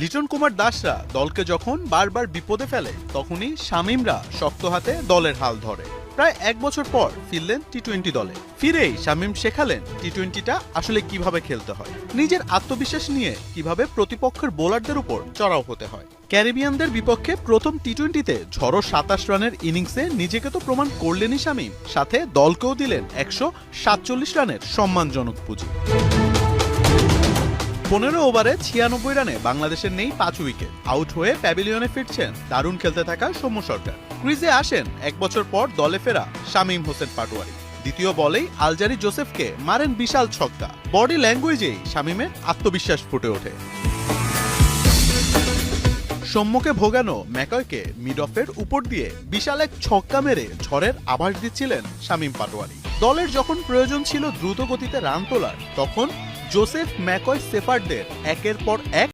লিটন কুমার দাসরা দলকে যখন বারবার বিপদে ফেলে, তখনই শামিমরা শক্ত হাতে দলের হাল ধরে। প্রায় এক বছর পর ফিরলেন টি টোয়েন্টি দলে। ফিরেই শামিম শেখালেন টি টোয়েন্টিটা আসলে কীভাবে খেলতে হয়, নিজের আত্মবিশ্বাস নিয়ে কীভাবে প্রতিপক্ষের বোলারদের উপর চড়াও হতে হয়। ক্যারিবিয়ানদের বিপক্ষে প্রথম টি টোয়েন্টিতে ঝড়ো সাতাশ রানের ইনিংসে নিজেকে তো প্রমাণ করলেনই শামিম, সাথে দলকেও দিলেন একশো সাতচল্লিশ রানের সম্মানজনক পুঁজি। পনেরো ওভারে ছিয়ানব্বই রানে বাংলাদেশের নেই পাঁচ উইকেট। আউট হয়ে প্যাভিলিয়নে ফিরছেন দারুণ খেলতে থাকা সৌম্য সরকার। ক্রিজে আসেন এক বছর পর দলে ফেরা শামীম হোসেন পাটোয়ারি। দ্বিতীয় বলেই আলজারি জোসেফকে মারেন বিশাল ছক্কা। বডি ল্যাঙ্গুয়েজেই শামীমের আত্মবিশ্বাস ফুটে ওঠে। সৌম্যকে ভোগানো ম্যাকয়কে মিড অফের উপর দিয়ে বিশাল এক ছক্কা মেরে ঝড়ের আভাস দিচ্ছিলেন শামীম পাটোয়ারি। দলের যখন প্রয়োজন ছিল দ্রুত গতিতে রান তোলার, তখন জোসেফ ম্যাকয় সেফারদের একের পর এক